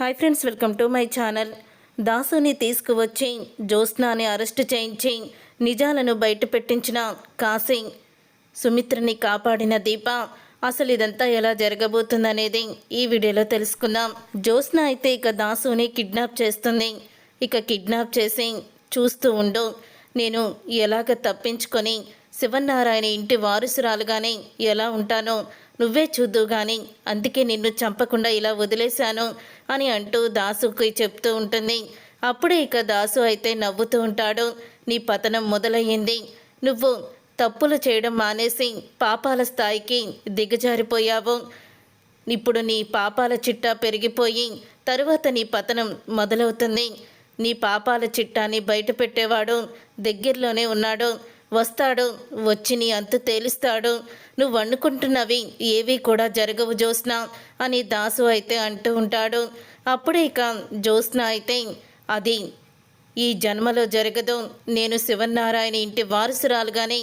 Hi friends welcome to my channel దాసుని తీసుకువచ్చి జ్యోత్స్నాని arrest చేయించి నిజాలను బయట పెట్టించిన కాశీ సుమిత్రని కాపాడిన దీప. అసలు ఇదంతా ఎలా జరగబోతుందనేది ఈ వీడియోలో తెలుసుకుందాం. జ్యోత్స్న అయితే ఇక దాసుని కిడ్నాప్ చేస్తుంది. ఇక కిడ్నాప్ చేసి చూస్తూ ఉండు నేను ఎలాగ తప్పించుకొని శివనారాయణ ఇంటి వారసురాలుగానే ఎలా ఉంటానో నువ్వే చూద్దు గాని అందుకే నిన్ను చంపకుండా ఇలా వదిలేశాను అని అంటూ దాసుకి చెప్తూ ఉంటుంది. అప్పుడే ఇక దాసు అయితే నవ్వుతూ ఉంటాడు. నీ పతనం మొదలయ్యింది. నువ్వు తప్పులు చేయడం మానేసి పాపాల స్థాయికి దిగజారిపోయావు. ఇప్పుడు నీ పాపాల చిట్టా పెరిగిపోయి తరువాత నీ పతనం మొదలవుతుంది. నీ పాపాల చిట్టాని బయట పెట్టేవాడు దగ్గరలోనే ఉన్నాడు. వస్తాడు వచ్చి నీ అంతు తేలుస్తాడు. నువ్వు వండుకుంటున్నవి ఏవి కూడా జరగవు జ్యోత్స్న అని దాసు అయితే అంటూ ఉంటాడు. అప్పుడే ఇక జ్యోత్స్న అయితే అది ఈ జన్మలో జరగదు. నేను శివనారాయణ ఇంటి వారసురాలుగానే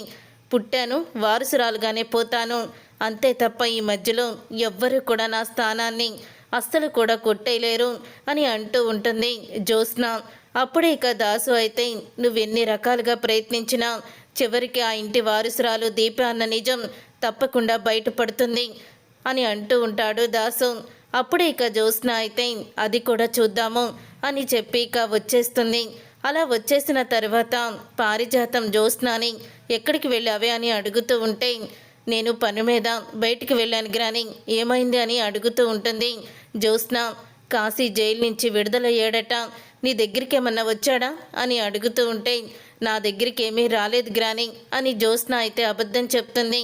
పుట్టాను వారసురాలుగానే పోతాను. అంతే తప్ప ఈ మధ్యలో ఎవ్వరు కూడా నా స్థానాన్ని అస్సలు కూడా కొట్టేయలేరు అని అంటూ ఉంటుంది జ్యోత్స్న. అప్పుడే ఇక దాసు అయితే నువ్వు ఎన్ని రకాలుగా ప్రయత్నించినా చివరికి ఆ ఇంటి వారసురాలు దీప అన్న నిజం తప్పకుండా బయటపడుతుంది అని అంటూ ఉంటాడు దాసు. అప్పుడే ఇక జ్యోత్స్న అయితే అది కూడా చూద్దాము అని చెప్పి ఇక వచ్చేస్తుంది. అలా వచ్చేసిన తర్వాత పారిజాతం జ్యోత్స్నాని ఎక్కడికి వెళ్ళావే అని అడుగుతూ ఉంటే నేను పని మీద బయటికి వెళ్ళాను గ్రాని ఏమైంది అని అడుగుతూ ఉంటుంది జ్యోత్స్న. కాశీ జైలు నుంచి విడుదలయ్యాడట నీ దగ్గరికి ఏమన్నా వచ్చాడా అని అడుగుతూ ఉంటే నా దగ్గరికి ఏమీ రాలేదు గ్రాని అని జ్యోత్స్న అయితే అబద్ధం చెప్తుంది.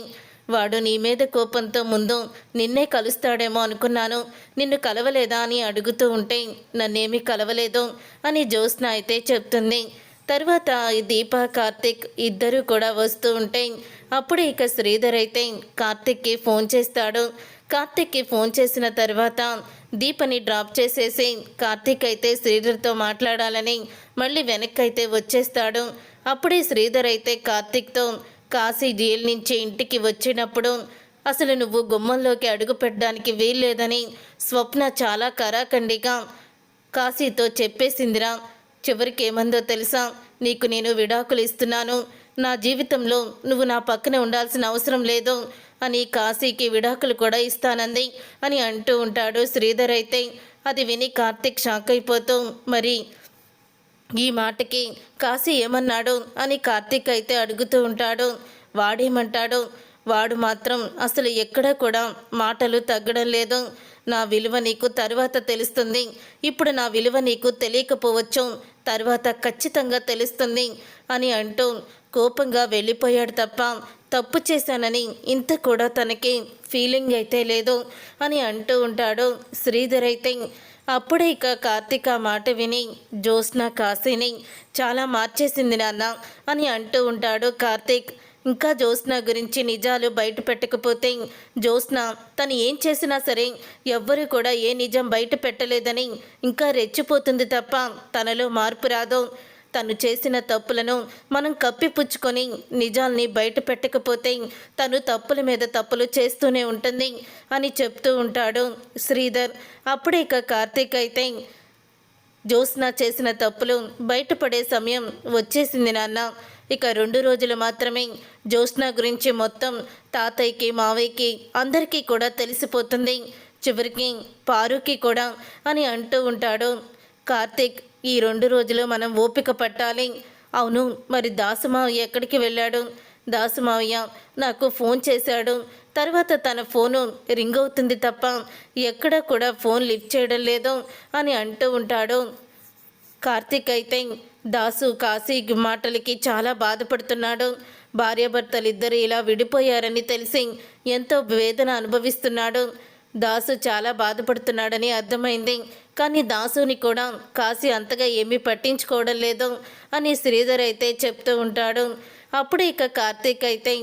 వాడు నీ మీద కోపంతో ముందు నిన్నే కలుస్తాడేమో అనుకున్నాను. నిన్ను కలవలేదా అని అడుగుతూ ఉంటే నన్నేమీ కలవలేదు అని జ్యోత్స్న అయితే చెప్తుంది. తర్వాత దీప కార్తిక్ ఇద్దరూ కూడా వస్తూ ఉంటే అప్పుడు ఇక శ్రీధర్ అయితే కార్తిక్కి ఫోన్ చేస్తాడు. కార్తిక్కి ఫోన్ చేసిన తర్వాత దీపని డ్రాప్ చేసేసి కార్తీక్ అయితే శ్రీధర్తో మాట్లాడాలని మళ్ళీ వెనక్కి అయితే వచ్చేస్తాడు. అప్పుడే శ్రీధర్ అయితే కార్తీక్తో కాశీ జైలు నుంచి ఇంటికి వచ్చినప్పుడు అసలు నువ్వు గుమ్మంలోకి అడుగు పెట్టడానికి వీల్లేదని స్వప్న చాలా కరాఖండిగా కాశీతో చెప్పేసిందిరా. చివరికి ఏమందో తెలుసా? నీకు నేను విడాకులు ఇస్తున్నాను. నా జీవితంలో నువ్వు నా పక్కన ఉండాల్సిన అవసరం లేదు అని కాశీకి విడాకులు కూడా ఇస్తానంది అని అంటూ ఉంటాడు శ్రీధర్ అయితే. అది విని కార్తిక్ షాక్ అయిపోతూ మరి ఈ మాటకి కాశీ ఏమన్నాడు అని కార్తీక్ అయితే అడుగుతూ ఉంటాడు. వాడేమంటాడు? వాడు మాత్రం అసలు ఎక్కడ కూడా మాటలు తగ్గడం లేదు. నా విలువ నీకు తర్వాత తెలుస్తుంది. ఇప్పుడు నా విలువ నీకు తెలియకపోవచ్చు. తర్వాత ఖచ్చితంగా తెలుస్తుంది అని అంటూ కోపంగా వెళ్ళిపోయాడు తప్ప తప్పు చేశానని ఇంత కూడా తనకి ఫీలింగ్ అయితే లేదు అని అంటూ ఉంటాడు. శ్రీధర్ అయితే అప్పుడే ఇక కార్తీక మాట విని జ్యోత్స్న కాశీని చాలా మార్చేసింది నాన్న అని అంటూ ఉంటాడు కార్తీక్. ఇంకా జ్యోత్స్న గురించి నిజాలు బయట పెట్టకపోతే జ్యోత్స్న తను ఏం చేసినా సరే ఎవ్వరు కూడా ఏ నిజం బయట పెట్టలేదని ఇంకా రెచ్చిపోతుంది తప్ప తనలో మార్పు రాదు. తను చేసిన తప్పులను మనం కప్పిపుచ్చుకొని నిజాల్ని బయట పెట్టకపోతే తను తప్పుల మీద తప్పులు చేస్తూనే ఉంటుంది అని చెప్తూ ఉంటాడు శ్రీధర్. అప్పుడే ఇక కార్తీక్ అయితే జ్యోత్స్న చేసిన తప్పులు బయటపడే సమయం వచ్చేసింది నాన్న. ఇక రెండు రోజులు మాత్రమే జ్యోత్స్న గురించి మొత్తం తాతయ్యకి మావయ్యకి అందరికీ కూడా తెలిసిపోతుంది. చివరికి పారుకి కూడా అని అంటూ ఉంటాడు కార్తీక్. ఈ రెండు రోజులు మనం ఓపిక పట్టాలి. అవును మరి దాసుమావయ్య ఎక్కడికి వెళ్ళాడు? దాసుమావయ్య నాకు ఫోన్ చేశాడు. తర్వాత తన ఫోను రింగ్ అవుతుంది తప్ప ఎక్కడ కూడా ఫోన్ లిఫ్ట్ చేయడం లేదు అని అంటూ ఉంటాడు. కార్తీక్ అయితే దాసు కాశీ మాటలకి చాలా బాధపడుతున్నాడు. భార్యాభర్తలు ఇద్దరు ఇలా విడిపోయారని తెలిసి ఎంతో వేదన అనుభవిస్తున్నాడు. దాసు చాలా బాధపడుతున్నాడని అర్థమైంది. కానీ దాసుని కూడా కాశీ అంతగా ఏమీ పట్టించుకోవడం లేదు అని శ్రీధర్ అయితే చెప్తూ ఉంటాడు. అప్పుడు ఇక కార్తీక్ అయితే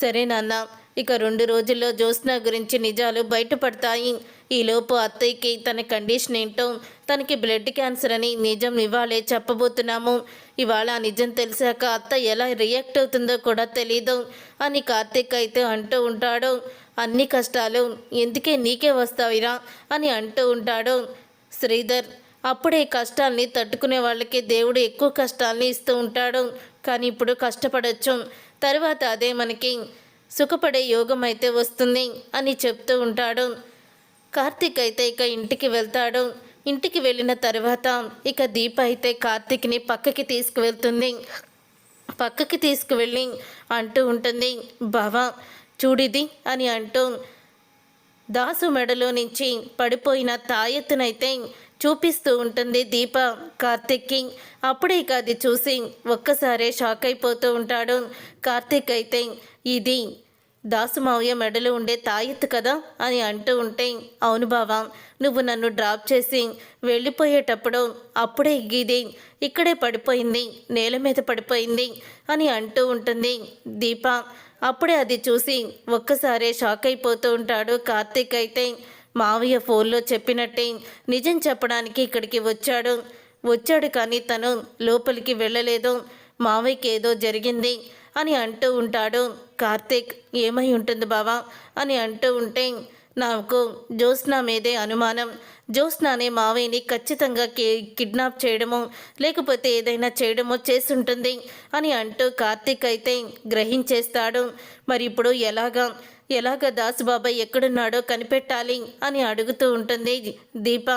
సరే నాన్న ఇక రెండు రోజుల్లో జ్యోత్స్న గురించి నిజాలు బయటపడతాయి. ఈలోపు అత్తయ్యకి తన కండిషన్ ఏంటో తనకి బ్లడ్ క్యాన్సర్ అని నిజం ఇవాళే చెప్పబోతున్నాము. ఇవాళ ఆ నిజం తెలిసాక అత్త ఎలా రియాక్ట్ అవుతుందో కూడా తెలీదు అని కార్తీక్ అయితే అంటూ ఉంటాడు. అన్ని కష్టాలు ఎందుకే నీకే వస్తావిరా అని అంటూ ఉంటాడు. శ్రీధర్ అప్పుడే కష్టాల్ని తట్టుకునే వాళ్ళకి దేవుడు ఎక్కువ కష్టాల్ని ఇస్తూ ఉంటాడు. కానీ ఇప్పుడు కష్టపడచ్చు. తర్వాత అదే మనకి సుఖపడే యోగం అయితే వస్తుంది అని చెప్తూ ఉంటాడు. కార్తీక్ అయితే ఇక ఇంటికి వెళ్తాడు. ఇంటికి వెళ్ళిన తర్వాత ఇక దీప అయితే కార్తీక్ని పక్కకి తీసుకువెళ్తుంది. పక్కకి తీసుకువెళ్ళి అంటూ ఉంటుంది బావా చూడిది అని అంటూ దాసు మెడలో నుంచి పడిపోయిన తాయెత్తునైతే చూపిస్తూ ఉంటుంది దీప కార్తిక్కి. అప్పుడే ఇక అది చూసి ఒక్కసారే షాక్ అయిపోతూ ఉంటాడు. కార్తిక్ అయితే ఇది దాసు మావయ్య మెడలో ఉండే తాయెత్తు కదా? అని అంటూ ఉంటే అవును బావా నువ్వు నన్ను డ్రాప్ చేసి వెళ్ళిపోయేటప్పుడు అప్పుడే ఇది ఇక్కడే పడిపోయింది నేల మీద పడిపోయింది అని అంటూ ఉంటుంది దీప. అప్పుడే అది చూసి ఒక్కసారే షాక్ అయిపోతూ ఉంటాడు. కార్తీక్ అయితే మావయ్య ఫోన్లో చెప్పినట్టే నిజం చెప్పడానికి ఇక్కడికి వచ్చాడు. వచ్చాడు కానీ తను లోపలికి వెళ్ళలేదు. మావయ్యకి ఏదో జరిగింది అని అంటూ ఉంటాడు. కార్తీక్ ఏమై ఉంటుంది బావా? అని అంటూ ఉంటే నాకు జ్యోత్స్న మీదే అనుమానం. జ్యోత్స్నానే మావయ్యని ఖచ్చితంగా కి కిడ్నాప్ చేయడమో లేకపోతే ఏదైనా చేయడమో చేస్తుంటుంది అని అంటూ కార్తీక్ అయితే గ్రహించేస్తాడు. మరి ఇప్పుడు ఎలాగా ఎలాగ దాసుబాబాయ్ ఎక్కడున్నాడో కనిపెట్టాలి అని అడుగుతూ ఉంటుంది దీప.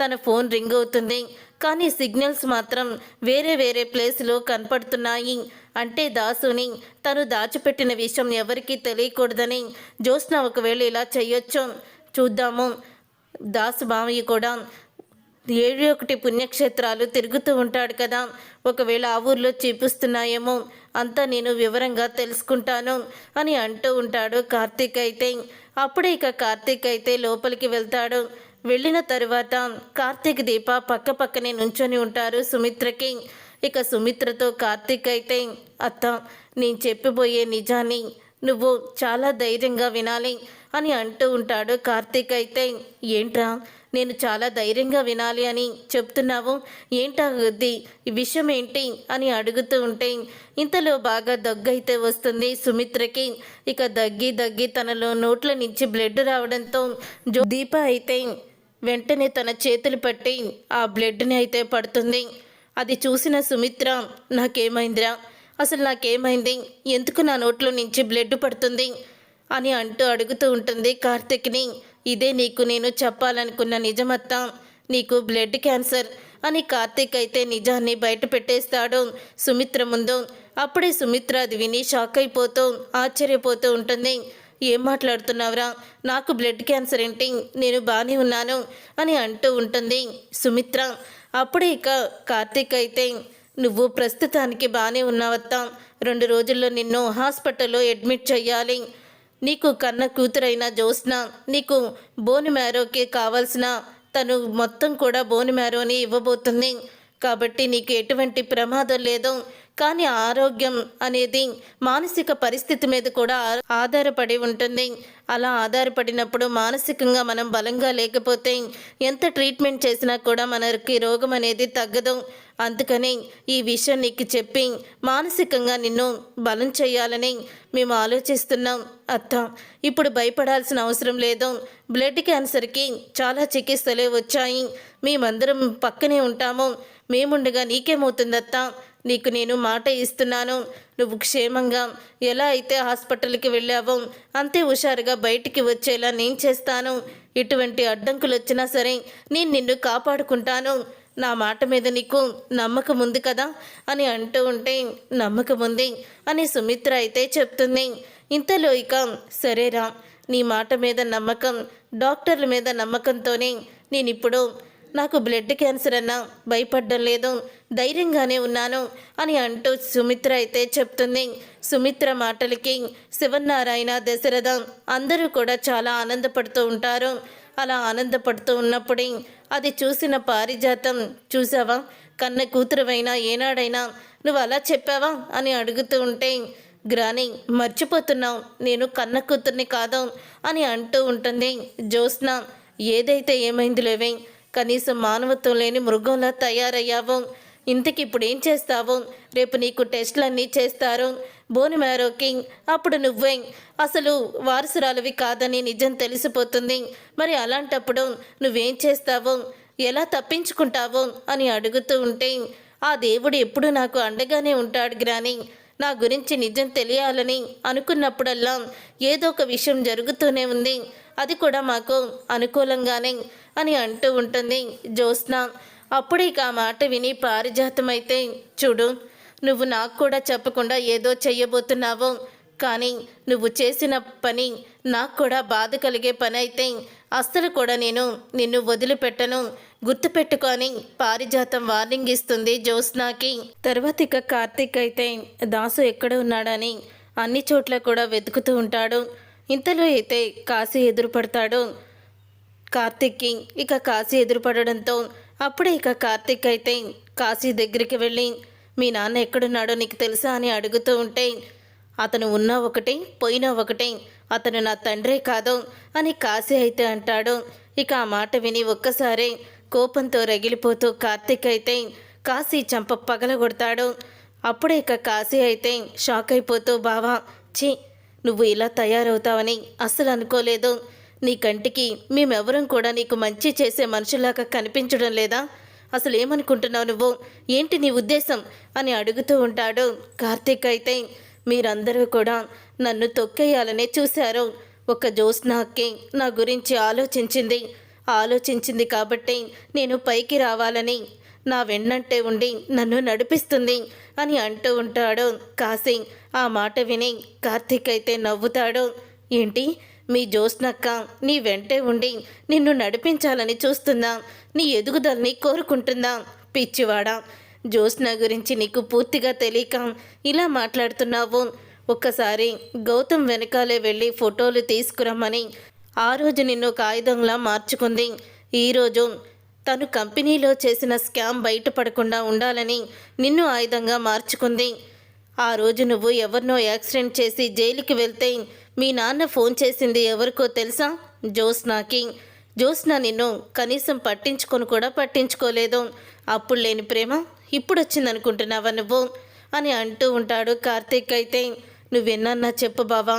తన ఫోన్ రింగ్ అవుతుంది. కానీ సిగ్నల్స్ మాత్రం వేరే వేరే ప్లేస్లో కనపడుతున్నాయి. అంటే దాసుని తను దాచిపెట్టిన విషయం ఎవరికీ తెలియకూడదని జ్యోత్స్న ఒకవేళ ఇలా చేయొచ్చు చూద్దాము. దాసు మామయ్య కూడా ఏడు ఒకటి పుణ్యక్షేత్రాలు తిరుగుతూ ఉంటాడు కదా. ఒకవేళ ఆ ఊర్లో చూపిస్తున్నాయేమో అంతా నేను వివరంగా తెలుసుకుంటాను అని అంటూ ఉంటాడు కార్తీక్ అయితే. అప్పుడే ఇక కార్తీక్ అయితే లోపలికి వెళ్తాడు. వెళ్ళిన తరువాత కార్తీక్ దీప పక్క పక్కనే నుంచొని ఉంటారు సుమిత్రకి. ఇక సుమిత్రతో కార్తీక్ అయితే అత్త నేను చెప్పిపోయే నిజాన్ని నువ్వు చాలా ధైర్యంగా వినాలి అని అంటూ ఉంటాడు కార్తీక్ అయితే. ఏంట్రా నేను చాలా ధైర్యంగా వినాలి అని చెప్తున్నావు? ఏంటా వద్ది ఈ విషయం ఏంటి అని అడుగుతూ ఉంటే ఇంతలో బాగా దగ్గైతే వస్తుంది సుమిత్రకి. ఇక దగ్గి దగ్గి తనలో నోట్ల నుంచి బ్లడ్ రావడంతో దీప అయితే వెంటనే తన చేతులు పట్టి ఆ బ్లడ్ని అయితే పడుతుంది. అది చూసిన సుమిత్ర నాకేమైందిరా? అసలు నాకేమైంది? ఎందుకు నా నోట్లో నుంచి బ్లడ్ పడుతుంది? అని అంటూ అడుగుతూ ఉంటుంది కార్తిక్ని. ఇదే నీకు నేను చెప్పాలనుకున్న నిజమత్తా? నీకు బ్లడ్ క్యాన్సర్? అని కార్తీక్ అయితే నిజాన్ని బయట పెట్టేస్తాడు సుమిత్ర ముందు. అప్పుడే సుమిత్ర అది విని షాక్ అయిపోతూ ఆశ్చర్యపోతూ ఉంటుంది. ఏం మాట్లాడుతున్నావురా? నాకు బ్లడ్ క్యాన్సర్ ఏంటి? నేను బాగానే ఉన్నాను అని అంటూ ఉంటుంది సుమిత్ర. అప్పుడే ఇక కార్తీక్ అయితే నువ్వు ప్రస్తుతానికి బాగానే ఉన్నావత్తా. రెండు రోజుల్లో నిన్ను హాస్పిటల్లో అడ్మిట్ చెయ్యాలి. నీకు కన్న కూతురైన జ్యోత్స్న నీకు బోని మ్యారోకి కావాల్సిన తను మొత్తం కూడా బోని మ్యారోని ఇవ్వబోతుంది. కాబట్టి నీకు ఎటువంటి ప్రమాదం లేదు. కానీ ఆరోగ్యం అనేది మానసిక పరిస్థితి మీద కూడా ఆధారపడి ఉంటుంది. అలా ఆధారపడినప్పుడు మానసికంగా మనం బలంగా లేకపోతే ఎంత ట్రీట్మెంట్ చేసినా కూడా మనకి రోగం అనేది తగ్గదు. అందుకని ఈ విషయం నీకు చెప్పి మానసికంగా నిన్ను బలం చేయాలని మేము ఆలోచిస్తున్నాం అత్త. ఇప్పుడు భయపడాల్సిన అవసరం లేదు. బ్లడ్ క్యాన్సర్కి చాలా చికిత్సలే వచ్చాయి. మేమందరం పక్కనే ఉంటాము. మేముండగా నీకేమవుతుందత్తా నీకు నేను మాట ఇస్తున్నాను. నువ్వు క్షేమంగా ఎలా అయితే హాస్పిటల్కి వెళ్ళావో అంతే హుషారుగా బయటికి వచ్చేలా నేను చేస్తాను. ఇటువంటి అడ్డంకులు వచ్చినా సరే నేను నిన్ను కాపాడుకుంటాను. నా మాట మీద నీకు నమ్మకం ఉంది కదా? అని అంటూ ఉంటే నమ్మకం ఉంది అని సుమిత్ర అయితే చెప్తుంది. ఇంతలో ఇక సరేరా నీ మాట మీద నమ్మకం డాక్టర్ల మీద నమ్మకంతోనే నేను ఇప్పుడు నాకు బ్లడ్ క్యాన్సర్ అన్నా భయపడ్డం లేదు ధైర్యంగానే ఉన్నాను అని అంటూ సుమిత్ర అయితే చెప్తుంది. సుమిత్ర మాటలకి శివనారాయణ దశరథ అందరూ కూడా చాలా ఆనందపడుతూ ఉంటారు. అలా ఆనందపడుతూ ఉన్నప్పుడే అది చూసిన పారిజాతం చూసావా కన్న కూతురువైనా ఏనాడైనా నువ్వు అలా చెప్పావా? అని అడుగుతూ ఉంటే గ్రాని మర్చిపోతున్నావు. నేను కన్న కూతుర్ని కాదు అని అంటూ ఉంటుంది. జ్యోత్స్న ఏదైతే ఏమైంది లేవే? కనీసం మానవత్వం లేని మృగంలా తయారయ్యావు. ఇంతకి ఇప్పుడు ఏం చేస్తావు? రేపు నీకు టెస్టులన్నీ చేస్తారు. బోని కింగ్ అప్పుడు నువ్వే. అసలు వారసురాలివి కాదని నిజం తెలిసిపోతుంది. మరి అలాంటప్పుడు నువ్వేం చేస్తావు? ఎలా తప్పించుకుంటావు? అని అడుగుతూ ఉంటే ఆ దేవుడు ఎప్పుడు నాకు అండగానే ఉంటాడు గ్రాని నా గురించి నిజం తెలియాలని అనుకున్నప్పుడల్లా ఏదో ఒక విషయం జరుగుతూనే ఉంది. అది కూడా మాకు అనుకూలంగానే అని అంటూ ఉంటుంది జ్యోత్స్న. అప్పుడే ఇక ఆ మాట విని పారిజాతమైతే చూడు నువ్వు నాకు కూడా చెప్పకుండా ఏదో చెయ్యబోతున్నావు. కానీ నువ్వు చేసిన పని నాకు కూడా బాధ కలిగే పని అయితే అస్సలు కూడా నేను నిన్ను వదిలిపెట్టను. గుర్తుపెట్టుకొని పారిజాతం వార్నింగ్ ఇస్తుంది జ్యోత్స్నాకి. తర్వాత ఇక కార్తీక్ అయితే దాసు ఎక్కడ ఉన్నాడని అన్ని చోట్ల కూడా వెతుకుతూ ఉంటాడు. ఇంతలో అయితే కాశీ ఎదురుపడతాడు. కార్తీక్కి ఇక కాశీ ఎదురుపడడంతో అప్పుడే ఇక కార్తీక్ అయితే కాశీ దగ్గరికి వెళ్ళి మీ నాన్న ఎక్కడున్నాడో నీకు తెలుసా? అని అడుగుతూ ఉంటే అతను ఉన్నా ఒకటే పోయినా ఒకటే అతను నా తండ్రే కాదు అని కాశీ అయితే అంటాడు. ఇక ఆ మాట విని ఒక్కసారే కోపంతో రగిలిపోతూ కార్తీక్ అయితే కాశీ చంప పగలగొడతాడు అప్పుడే ఇక కాశీ అయితే షాక్ అయిపోతూ బావా ఛీ నువ్వు ఇలా తయారవుతావని అస్సలు అనుకోలేదు. నీ కంటికి మేమెవరం కూడా నీకు మంచి చేసే మనుషులాగా కనిపించడం లేదా? అసలు ఏమనుకుంటున్నావు నువ్వు? ఏంటి నీ ఉద్దేశం? అని అడుగుతూ ఉంటాడు కార్తీక్ అయితే. మీరందరూ కూడా నన్ను తొక్కేయాలనే చూశారు. ఒక జ్యోత్స్నాకి నా గురించి ఆలోచించింది. ఆలోచించింది కాబట్టి నేను పైకి రావాలని. నా వెన్నంటే ఉండి నన్ను నడిపిస్తుంది అని అంటూ ఉంటాడు కాశీ. ఆ మాట విని కార్తీక్ అయితే నవ్వుతాడు. ఏంటి? మీ జ్యోత్స్నక్క నీ వెంటే ఉండి నిన్ను నడిపించాలని చూస్తుందా నీ ఎదుగుదలని కోరుకుంటుందా పిచ్చివాడా జ్యోత్స్న గురించి నీకు పూర్తిగా తెలియక ఇలా మాట్లాడుతున్నావు. ఒక్కసారి గౌతమ్ వెనకాలే వెళ్ళి ఫోటోలు తీసుకురమ్మని ఆ రోజు నిన్ను ఒక ఆయుధంలా మార్చుకుంది. ఈరోజు తను కంపెనీలో చేసిన స్కామ్ బయటపడకుండా ఉండాలని నిన్ను ఆయుధంగా మార్చుకుంది. ఆ రోజు నువ్వు ఎవరినో యాక్సిడెంట్ చేసి జైలుకి వెళ్తే మీ నాన్న ఫోన్ చేసింది ఎవరికో తెలుసా? జ్యోత్స్నాకి జ్యోత్స్న నిన్ను కనీసం పట్టించుకొని కూడా పట్టించుకోలేదు. అప్పుడు లేని ప్రేమ ఇప్పుడు వచ్చిందనుకుంటున్నావా నువ్వు? అని అంటూ ఉంటాడు కార్తీక్ అయితే. నువ్వెన్నన్నా చెప్పు బావా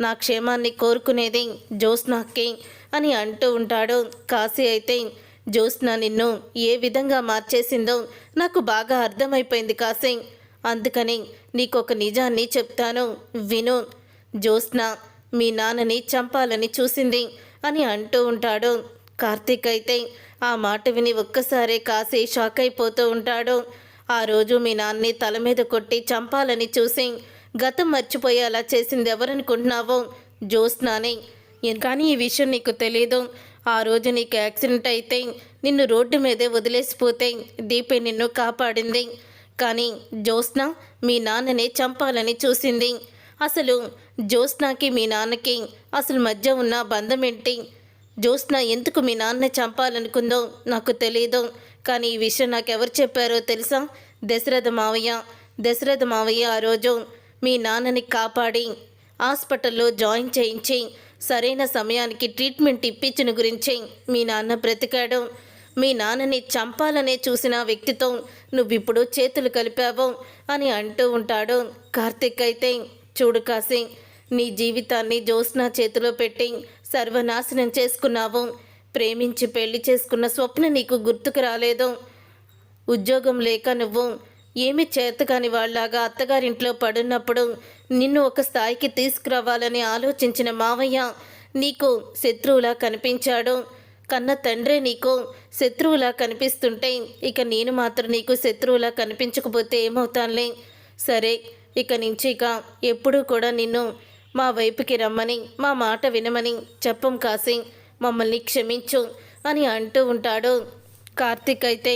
నా క్షేమాన్ని కోరుకునేది జ్యోత్స్నాకి అని అంటూ ఉంటాడు కాశీ అయితే. జ్యోత్స్న నిన్ను ఏ విధంగా మార్చేసిందో నాకు బాగా అర్థమైపోయింది కాశీ. అందుకని నీకొక నిజాన్ని చెప్తాను. విను జ్యోత్స్న మీ నాన్నని చంపాలని చూసింది అని అంటూ ఉంటాడు. కార్తీక్ అయితే ఆ మాట విని ఒక్కసారే కాసి షాక్ అయిపోతూ ఉంటాడు. ఆ రోజు మీ నాన్నని తల మీద కొట్టి చంపాలని చూసి గతం మర్చిపోయేలా చేసింది ఎవరనుకుంటున్నావో? జ్యోత్స్నాని. కానీ ఈ విషయం నీకు తెలీదు. ఆ రోజు నీకు యాక్సిడెంట్ అయితే నిన్ను రోడ్డు మీదే వదిలేసిపోతే దీపే నిన్ను కాపాడింది. కానీ జ్యోత్స్న మీ నాన్నని చంపాలని చూసింది. అసలు జ్యోత్స్నాకి మీ నాన్నకి అసలు మధ్య ఉన్న బంధం ఏంటి జ్యోత్స్న ఎందుకు మీ నాన్న చంపాలనుకుందో నాకు తెలియదు కానీ ఈ విషయం నాకు ఎవరు చెప్పారో తెలుసా? దశరథ మావయ్య. దశరథ మావయ్య ఆ రోజు మీ నాన్నని కాపాడి హాస్పిటల్లో జాయిన్ చేయించి సరైన సమయానికి ట్రీట్మెంట్ ఇప్పించిన గురించి మీ నాన్న బ్రతికాడు. మీ నాన్నని చంపాలనే చూసిన వ్యక్తితో నువ్విప్పుడు చేతులు కలిపావు అని అంటూ ఉంటాడు కార్తిక్ అయితే. చూడు కాసింగ్ నీ జీవితాన్ని జ్యోత్స్న చేతిలో పెట్టి సర్వనాశనం చేసుకున్నావు. ప్రేమించి పెళ్ళి చేసుకున్న స్వప్న నీకు గుర్తుకు రాలేదు. ఉద్యోగం లేక నువ్వు ఏమి చేతకాని వాళ్ళలాగా అత్తగారింట్లో పడున్నప్పుడు నిన్ను ఒక స్థాయికి తీసుకురావాలని ఆలోచించిన మావయ్య నీకు శత్రువులా కనిపించాడు. కన్న తండ్రే నీకు శత్రువులా కనిపిస్తుంటే ఇక నేను మాత్రం నీకు శత్రువులా కనిపించకపోతే ఏమవుతానులే? సరే ఇక నుంచి ఇక ఎప్పుడూ కూడా నిన్ను మా వైపుకి రమ్మని మా మాట వినమని చెప్పం కాసి మమ్మల్ని క్షమించు అని అంటూ ఉంటాడు. కార్తిక్ అయితే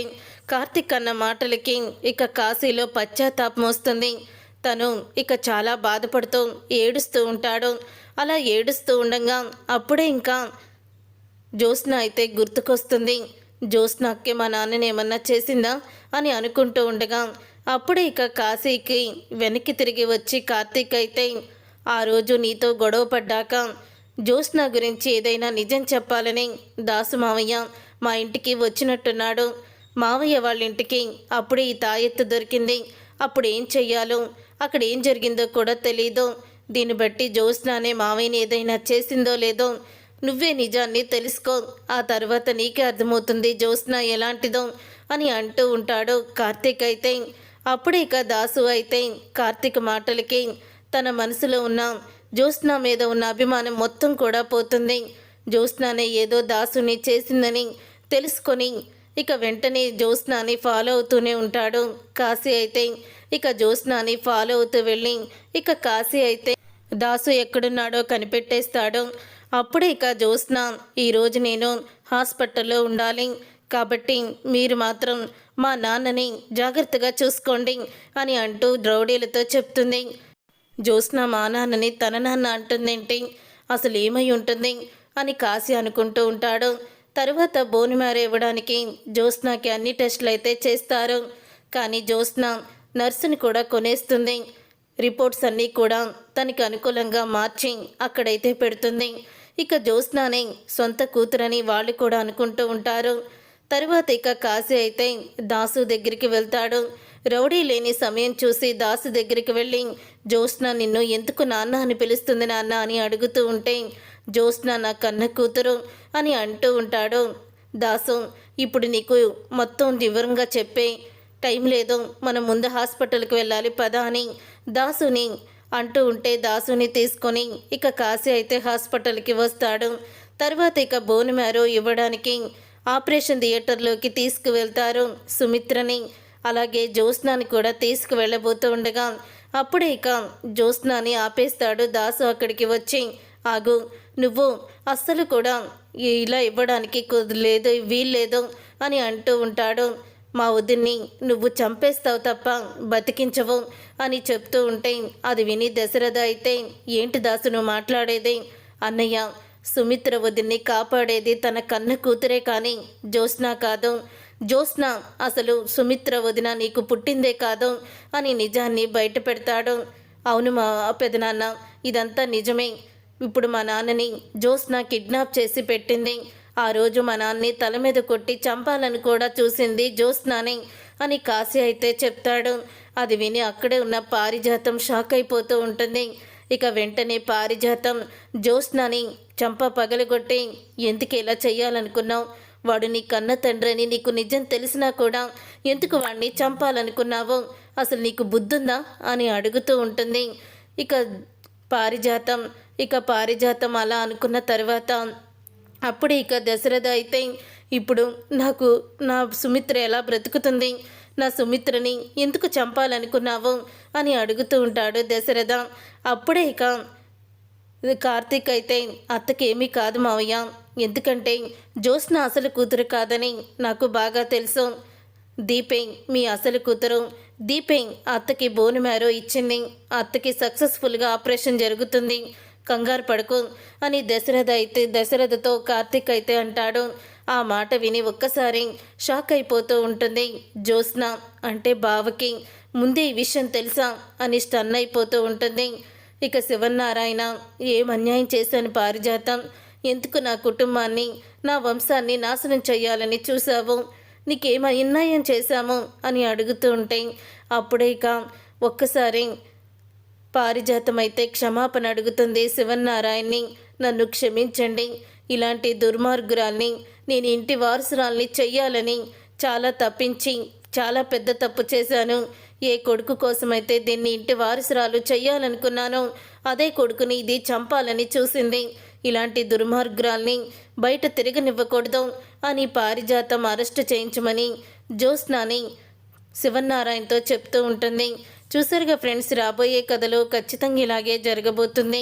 కార్తిక్ అన్న మాటలకి ఇక కాశీలో పశ్చాత్తాపం వస్తుంది. తను ఇక చాలా బాధపడుతూ ఏడుస్తూ ఉంటాడు. అలా ఏడుస్తూ ఉండగా అప్పుడే ఇంకా జ్యోత్స్న అయితే గుర్తుకొస్తుంది. జ్యోత్స్నకి మా నాన్నని ఏమన్నా చేసిందా అని అనుకుంటూ ఉండగా అప్పుడే ఇక కాశీకి వెనక్కి తిరిగి వచ్చి కార్తీక్ అయితే ఆ రోజు నీతో గొడవ పడ్డాక జ్యోత్స్న గురించి ఏదైనా నిజం చెప్పాలని దాసు మావయ్య మా ఇంటికి వచ్చినట్టున్నాడు. మావయ్య వాళ్ళ ఇంటికి అప్పుడే ఈ తాయెత్తు దొరికింది. అప్పుడు ఏం చెయ్యాలో అక్కడ ఏం జరిగిందో కూడా తెలీదు. దీన్ని బట్టి జ్యోత్స్నానే మావయ్యని ఏదైనా చేసిందో లేదో నువ్వే నిజాన్ని తెలుసుకో. ఆ తర్వాత నీకే అర్థమవుతుంది జ్యోత్స్న ఎలాంటిదో అని అంటూ ఉంటాడు కార్తీక్ అయితే అప్పుడే ఇక దాసు అయితే కార్తీక్ మాటలకి తన మనసులో ఉన్న జ్యోత్స్న మీద ఉన్న అభిమానం మొత్తం కూడా పోతుంది. జ్యోత్స్నానే ఏదో దాసుని చేసిందని తెలుసుకొని ఇక వెంటనే జ్యోత్స్నాని ఫాలో అవుతూనే ఉంటాడు. కాశీ అయితే ఇక జ్యోత్స్నాని ఫాలో అవుతూ వెళ్ళి ఇక కాశీ అయితే దాసు ఎక్కడున్నాడో కనిపెట్టేస్తాడు. అప్పుడే ఇక జ్యోత్స్న ఈరోజు నేను హాస్పిటల్లో ఉండాలి. కాబట్టి మీరు మాత్రం మా నాన్నని జాగ్రత్తగా చూసుకోండి అని అంటూ ద్రౌడీలతో చెప్తుంది. జ్యోత్స్న మా నాన్నని తన నాన్న అంటుందేంటి? అసలు ఏమై ఉంటుంది? అని కాశీ అనుకుంటూ ఉంటాడు. తర్వాత బోనిమార ఇవ్వడానికి జ్యోత్స్నాకి అన్ని టెస్టులు అయితే చేస్తారు. కానీ జ్యోత్స్న నర్సుని కూడా కొనేస్తుంది. రిపోర్ట్స్ అన్నీ కూడా తనకి అనుకూలంగా మార్చి అక్కడైతే పెడుతుంది. ఇక జ్యోత్స్నాని సొంత కూతురని వాళ్ళు కూడా అనుకుంటూ ఉంటారు. తరువాత ఇక కాశీ అయితే దాసు దగ్గరికి వెళ్తాడు. రౌడీ లేని సమయం చూసి దాసు దగ్గరికి వెళ్ళి జ్యోత్స్న నిన్ను ఎందుకు నాన్న అని పిలుస్తుంది నాన్న అని అడుగుతూ ఉంటే జ్యోత్స్న నా కన్న కూతురు అని అంటూ ఉంటాడు. దాసు ఇప్పుడు నీకు మొత్తం వివరంగా చెప్పే టైం లేదు. మనం ముందు హాస్పిటల్కి వెళ్ళాలి పద అని దాసుని అంటూ ఉంటే దాసుని తీసుకొని ఇక కాశీ అయితే హాస్పిటల్కి వస్తాడు. తర్వాత ఇక బోన్ మ్యారో ఇవ్వడానికి ఆపరేషన్ థియేటర్లోకి తీసుకువెళ్తారు సుమిత్రని. అలాగే జ్యోత్స్నాని కూడా తీసుకువెళ్ళబోతూ ఉండగా అప్పుడే ఇక జ్యోత్స్నాని ఆపేస్తాడు దాసు అక్కడికి వచ్చి. ఆగు నువ్వు అస్సలు కూడా ఇలా ఇవ్వడానికి కుదలేదు వీల్లేదు అని అంటూ ఉంటాడు. మా వదిన్ని నువ్వు చంపేస్తావు తప్ప బతికించవు అని చెప్తూ ఉంటే అది విని దశరథ అయితే ఏంటి దాసు నువ్వు మాట్లాడేది? అన్నయ్య సుమిత్ర వదిన్ని కాపాడేది తన కన్న కూతురే కానీ జ్యోత్స్న కాదు. జ్యోత్స్న అసలు సుమిత్ర వదిన నీకు పుట్టిందే కాదు అని నిజాన్ని బయట పెడతాడు. అవును మా పెదనాన్న ఇదంతా నిజమే. ఇప్పుడు మా నాన్నని జ్యోత్స్న కిడ్నాప్ చేసి పెట్టింది. ఆ రోజు మా నాన్నని తల మీద కొట్టి చంపాలని కూడా చూసింది జ్యోత్స్నాని అని కాశీ అయితే చెప్తాడు. అది విని అక్కడే ఉన్న పారిజాతం షాక్ అయిపోతూ ఉంటుంది. ఇక వెంటనే పారిజాతం. జ్యోత్స్నాని చంప పగలగొట్టి ఎందుకు ఇలా చేయాలనుకున్నావు వాడు నీ కన్న తండ్రిని నీకు నిజం తెలిసినా కూడా ఎందుకు వాడిని చంపాలనుకున్నావో? అసలు నీకు బుద్ధుందా? అని అడుగుతూ ఉంటుంది. ఇక పారిజాతం. ఇక పారిజాతం అలా అనుకున్న తర్వాత అప్పుడు ఇక దశరథ అయితే ఇప్పుడు నాకు నా సుమిత్ర ఎలా బ్రతుకుతుంది? నా సుమిత్రని ఎందుకు చంపాలనుకున్నావు అని అడుగుతూ ఉంటాడు దశరథ. అప్పుడే ఇక కార్తీక్ అయితే అత్తకేమీ కాదు మావయ్య. ఎందుకంటే జ్యోత్స్న అసలు కూతురు కాదని నాకు బాగా తెలుసు. దీపే మీ అసలు కూతురు. దీపే అత్తకి బోను మ్యారో ఇచ్చింది. అత్తకి సక్సెస్ఫుల్గా ఆపరేషన్ జరుగుతుంది. కంగారు పడుకు అని దశరథ అయితే దశరథతో కార్తీక్ అయితే అంటాడు. ఆ మాట విని ఒక్కసారి షాక్ అయిపోతూ ఉంటుంది. జ్యోత్స్న అంటే బావకి ముందే ఈ విషయం తెలుసా? అని స్టన్ అయిపోతూ ఉంటుంది. ఇక శివనారాయణ ఏం అన్యాయం చేశాను పారిజాతం? ఎందుకు నా కుటుంబాన్ని నా వంశాన్ని నాశనం చేయాలని చూసావు నీకేం అన్యాయం చేశాము? అని అడుగుతూ ఉంటే అప్పుడే ఇక ఒక్కసారి పారిజాతం అయితే క్షమాపణ అడుగుతుంది శివనారాయణని నన్ను క్షమించండి. ఇలాంటి దుర్మార్గురాల్ని నేను ఇంటి వారసురాల్ని చెయ్యాలని చాలా తప్పించి చాలా పెద్ద తప్పు చేశాను. ఏ కొడుకు కోసమైతే దీన్ని ఇంటి వారసురాలు చెయ్యాలనుకున్నానో అదే కొడుకుని ఇది చంపాలని చూసింది. ఇలాంటి దుర్మార్గురాల్ని బయట తిరగనివ్వకూడదు అని పారిజాతం అరెస్టు చేయించమని జ్యోత్స్నాని శివనారాయణతో చెప్తూ ఉంటుంది. చూసారుగా ఫ్రెండ్స్ రాబోయే కథలో ఖచ్చితంగా ఇలాగే జరగబోతుంది.